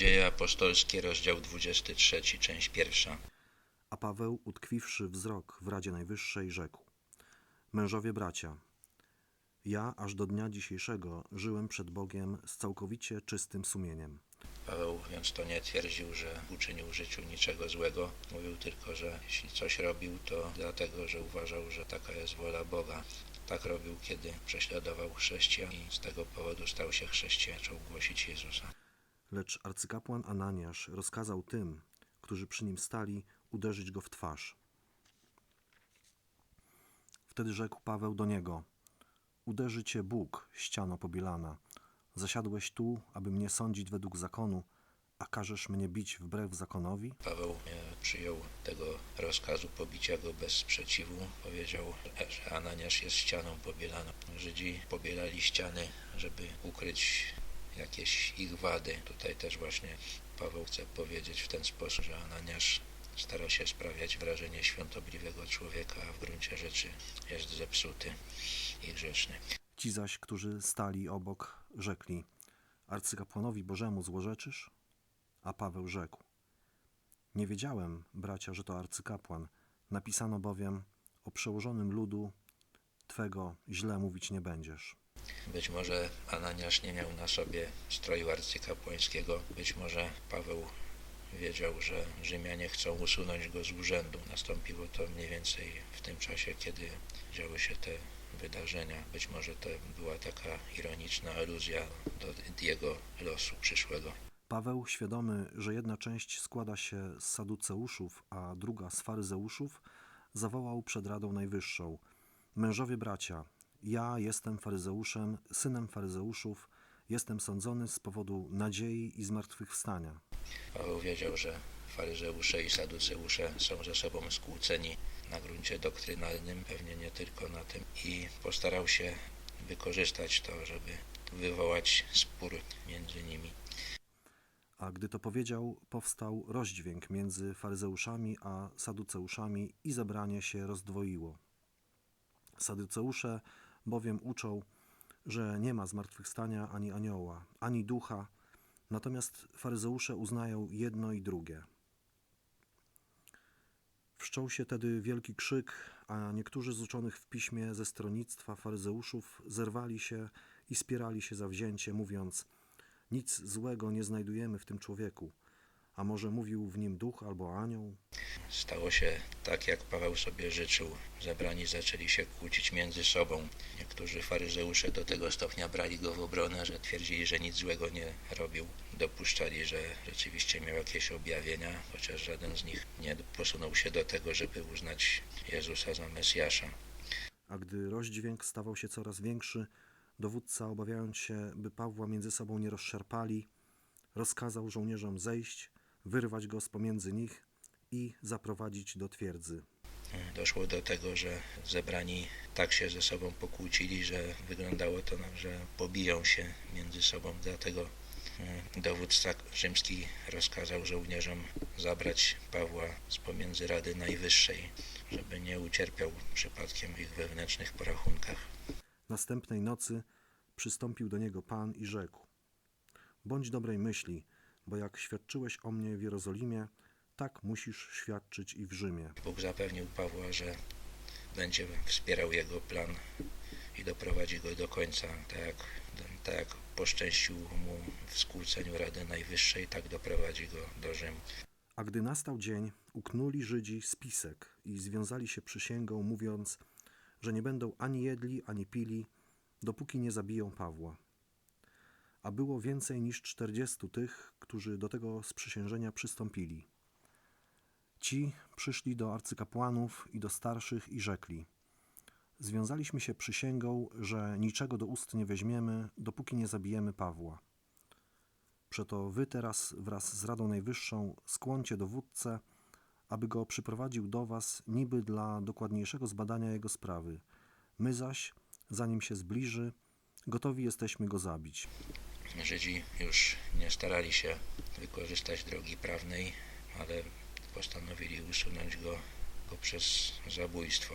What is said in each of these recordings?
Dzieje apostolskie, rozdział 23, część pierwsza. A Paweł, utkwiwszy wzrok w Radzie Najwyższej, rzekł: Mężowie bracia, ja aż do dnia dzisiejszego żyłem przed Bogiem z całkowicie czystym sumieniem. Paweł więc to nie twierdził, że uczynił w życiu niczego złego. Mówił tylko, że jeśli coś robił, to dlatego, że uważał, że taka jest wola Boga. Tak robił, kiedy prześladował chrześcijan i z tego powodu stał się chrześcijanem, zaczął głosić Jezusa. Lecz arcykapłan Ananiasz rozkazał tym, którzy przy nim stali, uderzyć go w twarz. Wtedy rzekł Paweł do niego: Uderzy cię Bóg, ściano pobielana. Zasiadłeś tu, aby mnie sądzić według zakonu, a każesz mnie bić wbrew zakonowi? Paweł e, przyjął tego rozkazu pobicia go bez sprzeciwu. Powiedział, że Ananiasz jest ścianą pobielaną. Żydzi pobielali ściany, żeby ukryć jakieś ich wady. Tutaj też właśnie Paweł chce powiedzieć w ten sposób, że Ananiasz starał się sprawiać wrażenie świątobliwego człowieka, a w gruncie rzeczy jest zepsuty i grzeszny. Ci zaś, którzy stali obok, rzekli: Arcykapłanowi Bożemu złorzeczysz? A Paweł rzekł: Nie wiedziałem, bracia, że to arcykapłan. Napisano bowiem: O przełożonym ludu twego źle mówić nie będziesz. Być może Ananiasz nie miał na sobie stroju arcykapłańskiego, być może Paweł wiedział, że Rzymianie chcą usunąć go z urzędu. Nastąpiło to mniej więcej w tym czasie, kiedy działy się te wydarzenia. Być może to była taka ironiczna aluzja do jego losu przyszłego. Paweł, świadomy, że jedna część składa się z saduceuszów, a druga z faryzeuszów, zawołał przed Radą Najwyższą: Mężowie bracia, ja jestem faryzeuszem, synem faryzeuszów, jestem sądzony z powodu nadziei i zmartwychwstania. Paweł wiedział, że faryzeusze i saduceusze są ze sobą skłóceni na gruncie doktrynalnym, pewnie nie tylko na tym, i postarał się wykorzystać to, żeby wywołać spór między nimi. A gdy to powiedział, powstał rozdźwięk między faryzeuszami a saduceuszami i zebranie się rozdwoiło. Saduceusze bowiem uczą, że nie ma zmartwychwstania ani anioła, ani ducha, natomiast faryzeusze uznają jedno i drugie. Wszczął się tedy wielki krzyk, a niektórzy z uczonych w piśmie ze stronnictwa faryzeuszów zerwali się i spierali się zawzięcie, mówiąc – nic złego nie znajdujemy w tym człowieku. A może mówił w nim duch albo anioł? Stało się tak, jak Paweł sobie życzył. Zebrani zaczęli się kłócić między sobą. Niektórzy faryzeusze do tego stopnia brali go w obronę, że twierdzili, że nic złego nie robił. Dopuszczali, że rzeczywiście miał jakieś objawienia, chociaż żaden z nich nie posunął się do tego, żeby uznać Jezusa za Mesjasza. A gdy rozdźwięk stawał się coraz większy, dowódca, obawiając się, by Pawła między sobą nie rozszarpali, rozkazał żołnierzom zejść, wyrwać go z pomiędzy nich i zaprowadzić do twierdzy. Doszło do tego, że zebrani tak się ze sobą pokłócili, że wyglądało to, że pobiją się między sobą. Dlatego mm, dowódca rzymski rozkazał żołnierzom zabrać Pawła z pomiędzy Rady Najwyższej, żeby nie ucierpiał przypadkiem w ich wewnętrznych porachunkach. Następnej nocy przystąpił do niego Pan i rzekł: Bądź dobrej myśli, bo jak świadczyłeś o mnie w Jerozolimie, tak musisz świadczyć i w Rzymie. Bóg zapewnił Pawła, że będzie wspierał jego plan i doprowadzi go do końca, tak jak, tak poszczęścił mu w skłóceniu Rady Najwyższej, tak doprowadzi go do Rzymu. A gdy nastał dzień, uknuli Żydzi spisek i związali się przysięgą, mówiąc, że nie będą ani jedli, ani pili, dopóki nie zabiją Pawła. A było więcej niż czterdziestu tych, którzy do tego sprzysiężenia przystąpili. Ci przyszli do arcykapłanów i do starszych i rzekli: Związaliśmy się przysięgą, że niczego do ust nie weźmiemy, dopóki nie zabijemy Pawła. Przeto wy teraz wraz z Radą Najwyższą skłoncie dowódcę, aby go przyprowadził do was niby dla dokładniejszego zbadania jego sprawy. My zaś, zanim się zbliży, gotowi jesteśmy go zabić. Żydzi już nie starali się wykorzystać drogi prawnej, ale postanowili usunąć go poprzez zabójstwo.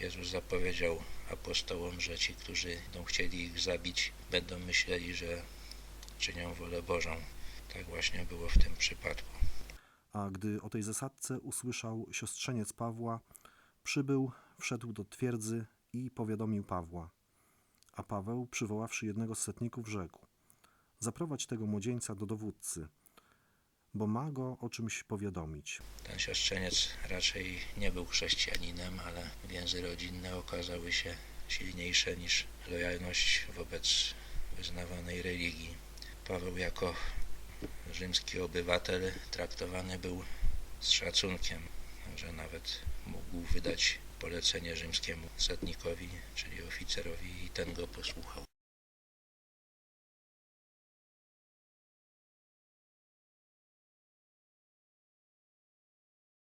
Jezus zapowiedział apostołom, że ci, którzy będą chcieli ich zabić, będą myśleli, że czynią wolę Bożą. Tak właśnie było w tym przypadku. A gdy o tej zasadce usłyszał siostrzeniec Pawła, przybył, wszedł do twierdzy i powiadomił Pawła. A Paweł, przywoławszy jednego z setników, rzekł: Zaprowadź tego młodzieńca do dowódcy, bo ma go o czymś powiadomić. Ten siostrzeniec raczej nie był chrześcijaninem, ale więzy rodzinne okazały się silniejsze niż lojalność wobec wyznawanej religii. Paweł jako rzymski obywatel traktowany był z szacunkiem, że nawet mógł wydać polecenie rzymskiemu setnikowi, czyli oficerowi i ten go posłuchał.